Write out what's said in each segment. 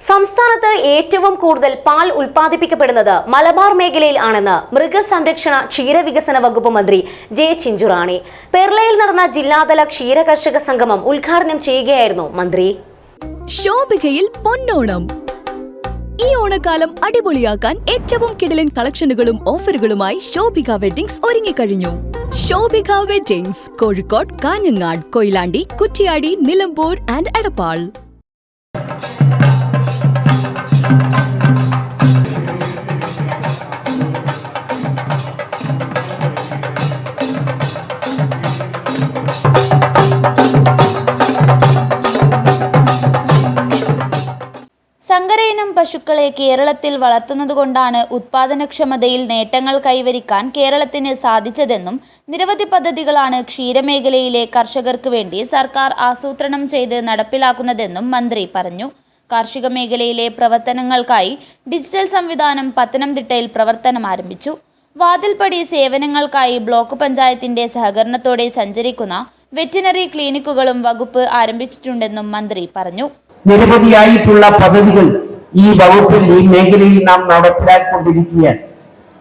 സംസ്ഥാനത്ത് ഏറ്റവും കൂടുതൽ പാൽ ഉൽപ്പാദിപ്പിക്കപ്പെടുന്നത് മലബാർ മേഖലയിൽ ആണെന്ന് മൃഗസംരക്ഷണ ക്ഷീരവികസന വകുപ്പ് മന്ത്രി ജെ ചിഞ്ചുറാണി. പെർളയിൽ നടന്ന ജില്ലാതല ക്ഷീര കർഷക സംഗമം ഉദ്ഘാടനം ചെയ്യുകയായിരുന്നു മന്ത്രി. ശോഭികയിൽ പൊന്നോണം. ഈ ഓണക്കാലം അടിപൊളിയാക്കാൻ ഏറ്റവും കിടലൻ കളക്ഷനുകളും ഓഫറുകളുമായി ശോഭിക വെഡിങ്സ് ഒരുങ്ങിക്കഴിഞ്ഞു. Shobhika weddings Kozhikode Kanhangad Koyilandy Kuttiady Nilambur and Edappal. സങ്കരയിനം പശുക്കളെ കേരളത്തിൽ വളർത്തുന്നതുകൊണ്ടാണ് ഉത്പാദനക്ഷമതയിൽ നേട്ടങ്ങൾ കൈവരിക്കാൻ കേരളത്തിന് സാധിച്ചതെന്നും നിരവധി പദ്ധതികളാണ് ക്ഷീരമേഖലയിലെ കർഷകർക്ക് വേണ്ടി സർക്കാർ ആസൂത്രണം ചെയ്ത് നടപ്പിലാക്കുന്നതെന്നും മന്ത്രി പറഞ്ഞു. കാർഷിക മേഖലയിലെ പ്രവർത്തനങ്ങൾക്കായി ഡിജിറ്റൽ സംവിധാനം പത്തനംതിട്ടയിൽ പ്രവർത്തനം ആരംഭിച്ചു. വാതിൽപ്പടി സേവനങ്ങൾക്കായി ബ്ലോക്ക് പഞ്ചായത്തിന്റെ സഹകരണത്തോടെ സഞ്ചരിക്കുന്ന വെറ്റിനറി ക്ലിനിക്കുകളും വകുപ്പ് ആരംഭിച്ചിട്ടുണ്ടെന്നും മന്ത്രി പറഞ്ഞു. നിരവധിയായിട്ടുള്ള പദ്ധതികൾ ഈ വകുപ്പിൽ ഈ മേഖലയിൽ നാം നടപ്പിലാക്കിക്കൊണ്ടിരിക്കുകയാണ്.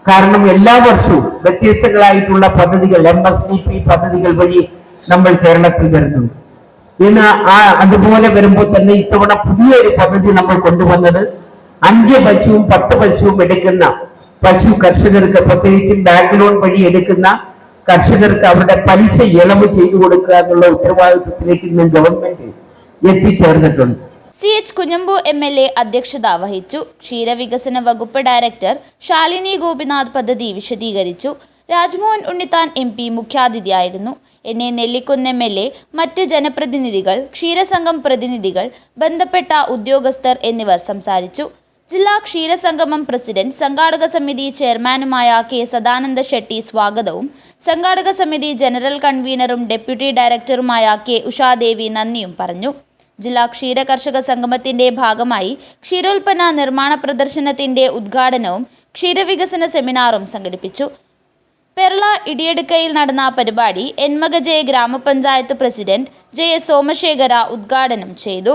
കാരണം എല്ലാ വർഷവും വ്യത്യസ്തങ്ങളായിട്ടുള്ള പദ്ധതികൾ എം എസ് സി പി പദ്ധതികൾ വഴി നമ്മൾ കേരളത്തിൽ വരുന്നുണ്ട്. ഇന്ന് ആ അതുപോലെ വരുമ്പോൾ തന്നെ ഇത്തവണ പുതിയൊരു പദ്ധതി നമ്മൾ കൊണ്ടുവന്നത് അഞ്ച് പശുവും പത്ത് പശുവും എടുക്കുന്ന പശു കർഷകർക്ക് പ്രത്യേകിച്ചും ബാങ്ക് ലോൺ വഴി എടുക്കുന്ന കർഷകർക്ക് അവരുടെ പലിശ ഇളവ് ചെയ്തു കൊടുക്കുക എന്നുള്ള ഉത്തരവാദിത്വത്തിലേക്ക് ഇന്ന് government എത്തിച്ചേർന്നിട്ടുണ്ട്. C H Kunhambu M L A അധ്യക്ഷത വഹിച്ചു. ക്ഷീരവികസന വകുപ്പ് ഡയറക്ടർ ശാലിനി ഗോപിനാഥ് പദ്ധതി വിശദീകരിച്ചു. Rajmohan Unnithan M P മുഖ്യാതിഥിയായിരുന്നു. N A Nellikkunnu M L A മറ്റ് ജനപ്രതിനിധികൾ ക്ഷീരസംഘം പ്രതിനിധികൾ ബന്ധപ്പെട്ട ഉദ്യോഗസ്ഥർ എന്നിവർ സംസാരിച്ചു. ജില്ലാ ക്ഷീരസംഗമം പ്രസിഡന്റ് സംഘാടക സമിതി ചെയർമാനുമായ കെ സദാനന്ദ ഷെട്ടി സ്വാഗതവും സംഘാടക സമിതി ജനറൽ കൺവീനറും ഡെപ്യൂട്ടി ഡയറക്ടറുമായ കെ ഉഷാദേവി നന്ദിയും പറഞ്ഞു. ജില്ലാ ക്ഷീര കർഷക സംഗമത്തിന്റെ ഭാഗമായി ക്ഷീരോൽപ്പന്ന നിർമ്മാണ പ്രദർശനത്തിന്റെ ഉദ്ഘാടനവും ക്ഷീരവികസന സെമിനാറും സംഘടിപ്പിച്ചു. പെർള ഇടിയടുക്കയിൽ നടന്ന പരിപാടി എൻമകജെ ഗ്രാമപഞ്ചായത്ത് പ്രസിഡന്റ് ജെ എസ് സോമശേഖര ഉദ്ഘാടനം ചെയ്തു.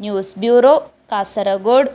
News bureau Kasaragod.